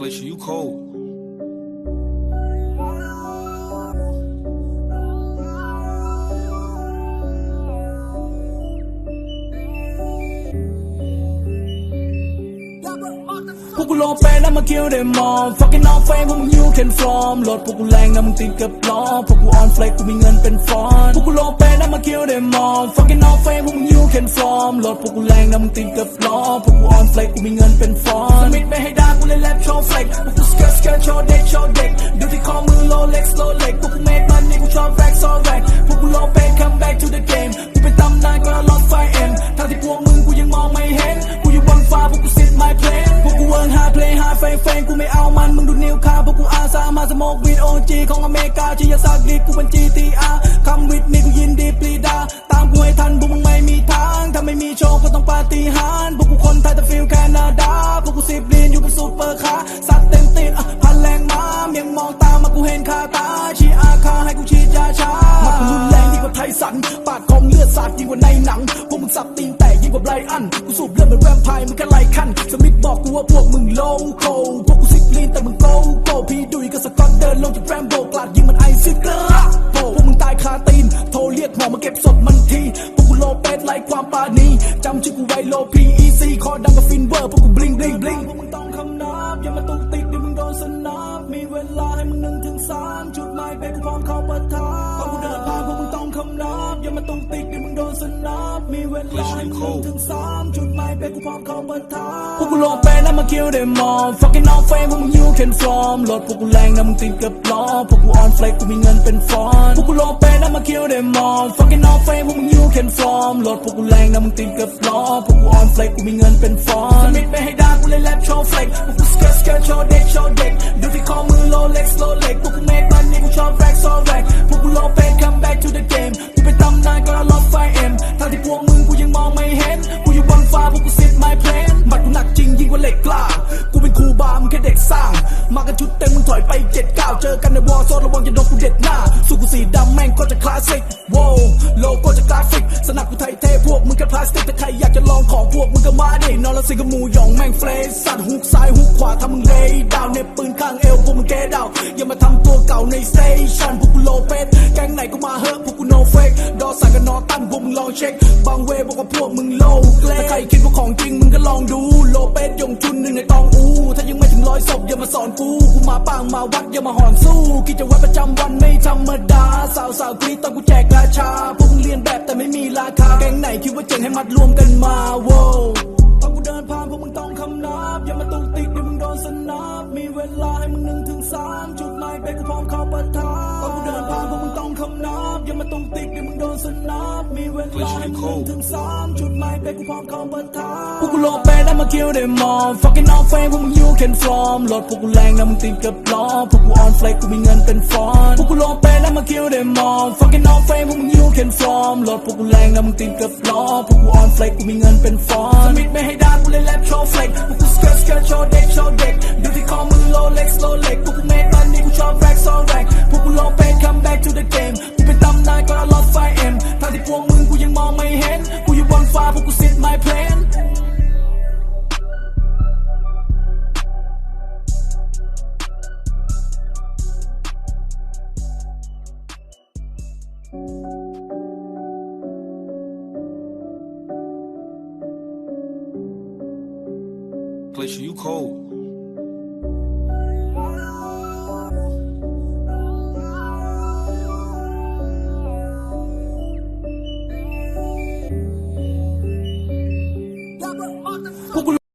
place you cold. พวกกูลงไปแล้วมาคิวได้มอง fucking off fame พวกมึง you can from รถพวกกูแรงนะมึงติดกับล้อพวกกู on flex กูมีเงินเป็นฟอนพวกกูลงไปแล้วมาคิวได้มอง fucking off fame พวกมึง you can from รถพวกกูแรงนะมึงติดกับล้อพวกกู on flex กูมีเงินเป็นฟอนสมิธไม่ให้ด่ากูเลยแลบโชว์ flex พวกกู skirt skirt โชว์เด็กโชว์เด็กดูที่ข้อมือ Rolex Rolex พวกกู make money กูชอบ rack so rack พวกกูลงไป come back to the game กูเป็นตำนานก็ลอดไฟเอ็มทั้งที่พวกมึงกูยังมองไม่เห็น กูอยู่บนฟ้าพวกกู sit my plane พวกกูเวิร์กหาเพลงหาเฟงเฟงกูไม่เอามันมึงดูนิ้วขาพวกกูอาสามาสโมกวีดโอจีของอเมริกาชียสักดิกูเป็น GTR คำวิดมีกูยินดีปรีดา ตามกูให้ทันพวกมึงไม่มีทางถ้าไม่มีโชว์ก็ต้องปาฏิหาริย์ เป็นซูเปอร์คาสัตว์เต็มตีนอะพันแรงมาเมียงมองตามากูเห็นคาตาชีอาคาให้กูฉีดยาชามากูรุนแรงยิ่งกว่าไทสัน ปากคมเลือดสาดยิ่งกว่าในหนัง พวกมึงสับตีนแตกยิ่งกว่าไบรอัน กูสูบเลือดเหมือนแวมไพร์มึงแค่ไล่คันสมิธบอกกูว่าพวกมึงโลโคพวกกูสิบลีนแต่มึงโกโก้พี่ดุยกับสกอตเดินลงจากแรมโบกลาดยิงมันไอซิเกอร์พวกมึงตายคาตีน โทรเรียกหมอมาเก็บศพมันทีพวกกูโลเป็ดไล่ความปานีจำชื่อกูไว้โล PEC คอดังกับฟินเวอร์พวกกูบลิงบลิงบลิง อย่ามาตุกติกเดี๋ยวมึงโดนสนับมีเวลาให้มึงหนึ่งถึงสามจุดหมายเป็นกูพร้อมเข้าปะทะพอกูเดินผ่านพวกมึงต้องคำนับอย่ามาตุกติกเดี๋ยวมึงโดนสนับมีเวลาให้มึงหนึ่งถึงสามจุดหมายเป็นกูพร้อมเข้าปะทะพวกกูลงไป แล้วมาคิวได้มอง fucking off fame พวกมึง you can from รถพวกกูแรงนะมึงติดกับล้อพวกกู on flex กูมีเงินเป็นฟอนพวกกูโลงไปแล้วมาคิวได้มอง fucking off fame พวกมึง you can from รถพวกกูแรงนะมึงติดกับล้อพวกกู on flex กูมีเงินเป็นฟอนสมิธไม่ให้ด่ากูเลยแลบโชว์ flex พวกกู skirt skirt โชว์เด็กโชว์เด็กดูที่ข้อมือ Rolex Rolex พวกกู make money กูชอบ rack so rack พวกกู low pain come back to the game กูเป็นตำนานก็ลดไฟเอ็มทั้งที่พวก กันชุดเต็มมึงถอยไปเจ็ดก้าวเจอกันในวอร์โซนระวังจะโดนกูเด็ดหน้าสู้กูสีดำแม่งก็จะคลาสสิกโว้โลโก้จะกราฟิก สนับกูไทยเทพวกมึงแค่พลาสติกแต่ใครอยากจะลองของพวกมึงก็มาดินอนละสิงกับมูหยองแม่งเฟรชสัตว์ฮุกซ้ายฮุกขวาทำมึงเลยดาวเน็บปืนข้างเอวพวกมึงแกดาวอย่ามาทำตัวเก่าในสเตชันพวกกูโลเปสแก๊งไหนก็มาเฮ้พวกกูโนเฟกดอสันกับนอตันพวกมึงลองเช็คบางเวบอกว่าพวกมึงโลเกลถ้าใครคิดว่าของจริงมึงก็ลองดูโลเปสยงชุนหนึ่งในตองอู อยศพอย่ามาสอนกู กูมาปางมาวัดอย่ามาหอนสู้ กิจวัตรประจำวันไม่ธรรมดา สาวสาวกรีดตอนกูแจกราชา พวกมึงเรียนแบบแต่ไม่มีราคา แก๊งไหนคิดว่าเจ๋งให้มัดรวมกันมาโว้ตอนกูเดินผ่านพวกมึงต้องคำนับ อย่ามาตุกติกเดี๋ยวมึงโดนสนับ มีเวลาให้มึงหนึ่งถึงสามจุดหมายเป็นกูพร้อมเข้าปะทะ งต้องคำนับอย่ามาตุกติกเดี๋ยวมึงโดนสนับมีเวลาให้มึงหนึ่งถึงสามจุดหมายเป็นกูพร้อมเข้าปะทะพวกกูโลเปแล้วมาคิวได้มอง fucking off fame พวกมึง you can from รถพวกกูแรงนะมึงติดกับล้อพวกกู on flex กูมีเงินเป็นฟอนพวกกูโลเปแล้วมาคิวได้มอง fucking off fame พวกมึง you can from รถพวกกูแรงนะมึงติดกับล้อพวกกู on flex กูมีเงินเป็นฟอนสมิธไม่ให้ด่ากูเลยแลบโชว์ flex พวกกู skirt skirt โชว์เด็กโชว์เด็กดูที่ข้อมือ Rolex Rolex พวกกู make money กูชอบ rack so rack พวกกู you cold.